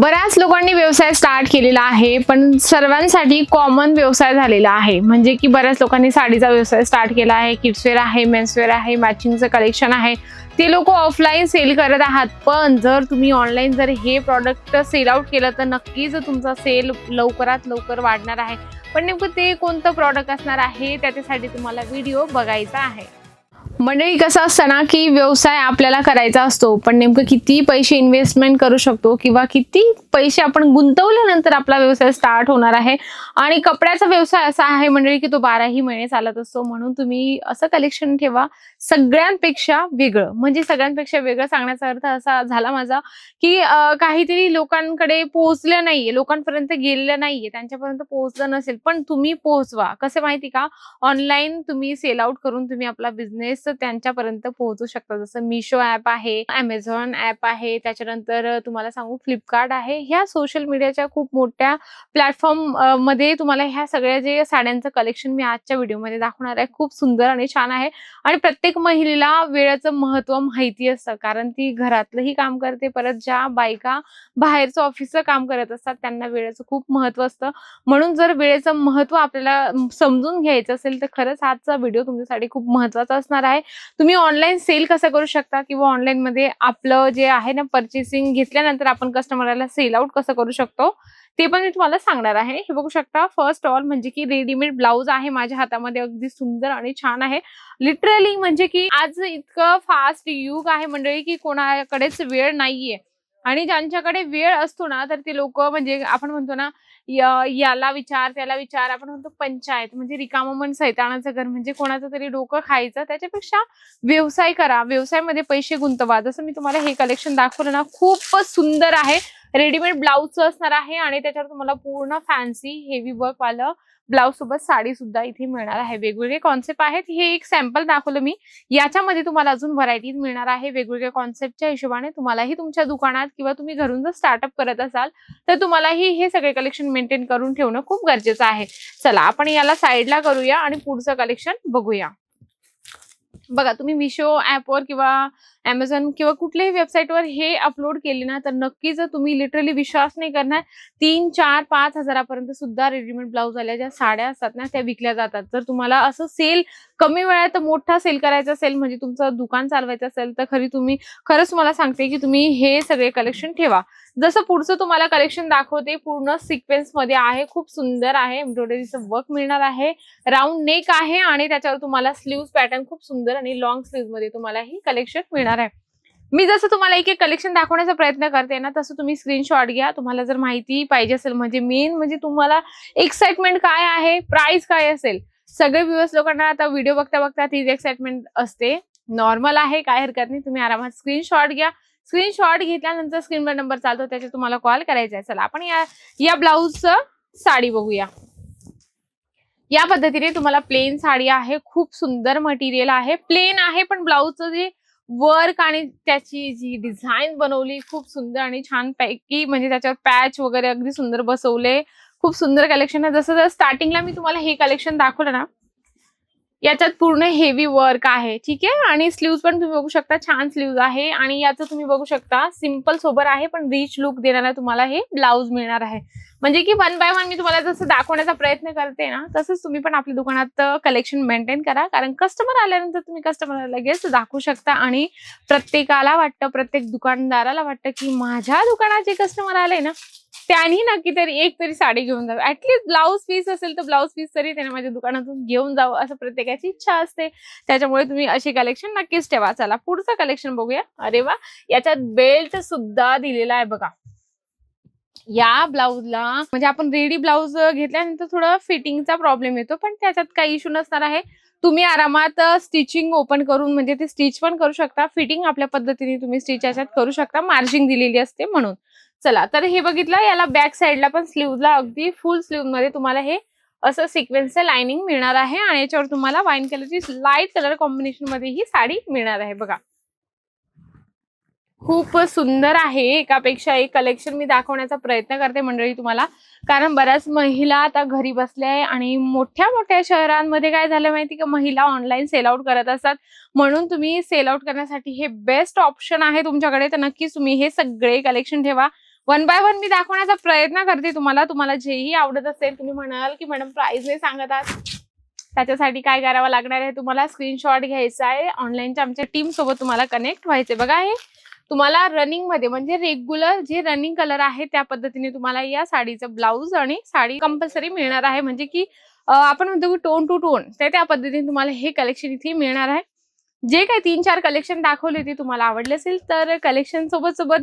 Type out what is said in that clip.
बऱ्याच लोकांनी व्यवसाय स्टार्ट केलेला आहे पण सर्वांसाठी कॉमन व्यवसाय झालेला आहे. म्हणजे की बऱ्याच लोकांनी साडीचा व्यवसाय स्टार्ट केला आहे किड्सवेअर आहे मेन्सवेअर आहे मॅचिंगचं कलेक्शन आहे. ते लोक ऑफलाईन सेल करत आहात पण जर तुम्ही ऑनलाईन जर हे प्रॉडक्ट सेल आउट केलं तर नक्कीच तुमचा सेल लवकरात लवकर वाढणार आहे. पण नेमकं ते कोणतं प्रॉडक्ट असणार आहे त्याच्यासाठी तुम्हाला व्हिडिओ बघायचा आहे. मंडळी कसं असतं ना की व्यवसाय आपल्याला करायचा असतो पण नेमकं किती पैसे इन्व्हेस्टमेंट करू शकतो किंवा किती पैसे आपण गुंतवल्यानंतर आपला व्यवसाय स्टार्ट होणार आहे? आणि कपड्याचा व्यवसाय असा आहे मंडळी की तो बाराही महिने चालत असतो म्हणून तुम्ही असं कलेक्शन ठेवा. सगळ्यांपेक्षा वेगळं म्हणजे सगळ्यांपेक्षा वेगळं सांगण्याचा अर्थ असा झाला माझा की काहीतरी लोकांकडे पोहोचलं नाहीये लोकांपर्यंत गेलेलं नाहीये त्यांच्यापर्यंत पोहोचलं नसेल पण तुम्ही पोहोचवा. कसं माहिती का? ऑनलाईन तुम्ही सेल आउट करून तुम्ही आपला बिझनेस त्यांच्यापर्यंत पोहोचू शकता जसं मिशो ऍप आहे अमेझॉन ऍप आहे त्याच्यानंतर तुम्हाला सांगू फ्लिपकार्ट आहे. ह्या सोशल मीडियाच्या खूप मोठ्या प्लॅटफॉर्ममध्ये तुम्हाला ह्या सगळ्या जे साड्यांचं कलेक्शन मी आजच्या व्हिडिओमध्ये दाखवणार आहे. खूप सुंदर आणि छान आहे. आणि प्रत्येक महिलेला वेळेचं महत्त्व माहिती असतं. कारण ती घरातलंही काम करते परत ज्या बायका बाहेरचं ऑफिसचं काम करत असतात त्यांना वेळेचं खूप महत्त्व असतं. म्हणून जर वेळेचं महत्त्व आपल्याला समजून घ्यायचं असेल तर खरंच आजचा व्हिडिओ तुमच्यासाठी खूप महत्त्वाचा असणार आहे. तुम्ही ऑनलाईन सेल कसं करू शकता? किंवा ऑनलाईन मध्ये आपलं जे आहे ना परचेसिंग घेतल्यानंतर आपण कस्टमरला सेल आउट कसं करू शकतो? ते पण मी तुम्हाला सांगणार आहे. हे बघू शकता फर्स्ट ऑल म्हणजे की रेडीमेड ब्लाऊज आहे माझ्या हातामध्ये. अगदी सुंदर आणि छान आहे. लिटरली म्हणजे की आज इतकं फास्ट युग आहे मंडळी की कोणाकडेच वेळ नाहीये. आणि ज्यांच्याकडे वेळ असतो ना तर ते लोक म्हणजे आपण म्हणतो ना याला विचार त्याला विचार आपण म्हणतो पंचायत म्हणजे रिकामं मन सैतानाचं घर म्हणजे कोणाचं तरी डोकं खायचं त्याच्यापेक्षा व्यवसाय करा. व्यवसायामध्ये पैसे गुंतवा. जसं मी तुम्हाला हे कलेक्शन दाखवलं ना खूपच सुंदर आहे. रेडीमेड ब्लाऊजचं असणार आहे आणि त्याच्यावर तुम्हाला पूर्ण फॅन्सी हेवी वर्क वालं ब्लाऊज सोबत साडी सुद्धा इथे मिळणार आहे. वेगवेगळे कॉन्सेप्ट आहेत. हे एक सॅम्पल दाखवलं मी. याच्यामध्ये तुम्हाला अजून व्हरायटीज मिळणार आहे. वेगवेगळ्या कॉन्सेप्टच्या हिशोबाने तुम्हालाही तुमच्या दुकानात किंवा तुम्ही घरून जर स्टार्टअप करत असाल तर तुम्हालाही हे सगळे कलेक्शन मेंटेन करून ठेवणं खूप गरजेचं आहे. चला आपण याला साईडला करूया आणि पुढचं कलेक्शन बघूया. बघा तुम्ही मिशो ऍपवर किंवा अमेझॉन किंवा कुठल्याही वेबसाईटवर हे अपलोड केले ना तर नक्की जर तुम्ही लिटरली विश्वास नाही करणार तीन चार पाच हजारापर्यंत सुद्धा रेडीमेड ब्लाऊज आल्या ज्या साड्या असतात ना त्या विकल्या जातात. जर तुम्हाला असं सेल कमी वेळात मोठा सेल करायचा असेल म्हणजे तुमचं दुकान चालवायचं असेल तर खरी तुम्ही खरंच मला सांगते की तुम्ही हे सगळे कलेक्शन ठेवा. जसं पुढचं तुम्हाला कलेक्शन दाखवते पूर्ण सिक्वेन्समध्ये आहे खूप सुंदर आहे एम्ब्रॉयडरीचं वर्क मिळणार आहे राऊंड नेक आहे आणि त्याच्यावर तुम्हाला स्लीव्ह पॅटर्न खूप सुंदर आणि लॉंग स्लीव्हमध्ये तुम्हाला ही कलेक्शन मिळणार आहे. मी जसं तुम्हाला एक एक कलेक्शन दाखवण्याचा प्रयत्न करते ना तसं तुम्ही स्क्रीनशॉट घ्या. तुम्हाला जर माहिती पाहिजे असेल म्हणजे मेन म्हणजे तुम्हाला एक्साइटमेंट काय आहे प्राइस काय असेल. सगळे व्ह्युअर्स लोकांना आता व्हिडिओ बघता बघता तीच एक्साइटमेंट असते. नॉर्मल आहे काय हरकत नाही. तुम्ही आरामात स्क्रीनशॉट घ्या. स्क्रीनशॉट घेतल्यानंतर स्क्रीनवर नंबर चालतो त्याच्यात तुम्हाला कॉल करायचा आहे. चला आपण या या ब्लाऊजचं साडी बघूया. या पद्धतीने तुम्हाला प्लेन साडी आहे. खूप सुंदर मटेरियल आहे. प्लेन आहे पण ब्लाऊजचं जे वर्क आणि त्याची जी डिझाईन बनवली खूप सुंदर आणि छान पैकी म्हणजे त्याच्यावर पॅच वगैरे अगदी सुंदर बसवले. खूप सुंदर कलेक्शन आहे. जसं जर स्टार्टिंगला मी तुम्हाला हे कलेक्शन दाखवलं ना याच्यात पूर्ण हेवी वर्क आहे ठीक आहे? आणि स्लीव्ज पण तुम्ही बघू शकता छान स्लीव्ज आहे. आणि याचं तुम्ही बघू शकता सिंपल सोबर आहे पण रिच लुक देणारा तुम्हाला हे ब्लाऊज मिळणार आहे. म्हणजे की वन बाय वन मी तुम्हाला जसं दाखवण्याचा प्रयत्न करते ना तसंच तुम्ही पण आपल्या दुकानात कलेक्शन मेंटेन करा. कारण कस्टमर आल्यानंतर तुम्ही कस्टमरला लगेच दाखवू शकता. आणि प्रत्येकाला वाटतं प्रत्येक दुकानदाराला वाटतं की माझ्या दुकानात जे कस्टमर आले ना त्यांनी नक्की तरी एक तरी साडी घेऊन जावं. ऍटलीस्ट ब्लाऊज पीस असेल तर ब्लाऊज पीस तरी त्याने माझ्या दुकानातून घेऊन जावं असं प्रत्येकाची इच्छा असते. त्याच्यामुळे तुम्ही अशी कलेक्शन नक्कीच ठेवा. चला पुढचं कलेक्शन बघूया. अरे वा! याच्यात बेल्ट सुद्धा दिलेला आहे बघा. या ब्लाऊजला म्हणजे आपण रेडी ब्लाऊज घेतल्यानंतर थोडं फिटिंगचा प्रॉब्लेम येतो पण त्याच्यात काही इश्यू नसणार आहे. तुम्ही आरामात स्टिचिंग ओपन करून म्हणजे ते स्टिच पण करू शकता. फिटिंग आपल्या पद्धतीने तुम्ही स्टिच याच्यात करू शकता. मार्जिंग दिलेली असते म्हणून. चला तर हे बघितलं याला बॅक साईडला पण स्लीवला अगदी फुल स्लीव्हमध्ये तुम्हाला हे असं सिक्वेन्सचं लाइनिंग मिळणार आहे आणि याच्यावर तुम्हाला वाईन कलरची लाइट कलर कॉम्बिनेशनमध्ये ही साडी मिळणार आहे बघा. खूप सुंदर आहे एकापेक्षा एक कलेक्शन मी दाखवण्याचा प्रयत्न करते मंडळी तुम्हाला. कारण बऱ्याच महिला आता घरी बसल्या आहे आणि मोठ्या मोठ्या शहरांमध्ये काय झालं माहिती का? महिला ऑनलाईन सेल आउट करत असतात. म्हणून तुम्ही सेल आउट करण्यासाठी हे बेस्ट ऑप्शन आहे तुमच्याकडे. तर नक्कीच तुम्ही हे सगळे कलेक्शन ठेवा. वन बाय वन मी दाखवण्याचा प्रयत्न करते तुम्हाला. तुम्हाला जेही आवडत असेल तुम्ही म्हणाल की मॅडम प्राइस नाही सांगत आहात. त्याच्यासाठी काय करावं लागणार आहे तुम्हाला? स्क्रीनशॉट घ्यायचा आहे. ऑनलाईनच्या आमच्या टीम सोबत तुम्हाला कनेक्ट व्हायचे बघा हे. तुम्हाला रनिंगमध्ये म्हणजे रेग्युलर जे रनिंग कलर आहे त्या पद्धतीने तुम्हाला या साडीचं ब्लाऊज आणि साडी कंपल्सरी मिळणार आहे. म्हणजे की आपण म्हणतो की टोन टू टोन तर त्या पद्धतीने तुम्हाला हे कलेक्शन इथे मिळणार आहे. जे काही तीन चार कलेक्शन दाखवले ते तुम्हाला आवडले असेल तर कलेक्शन सोबत सोबत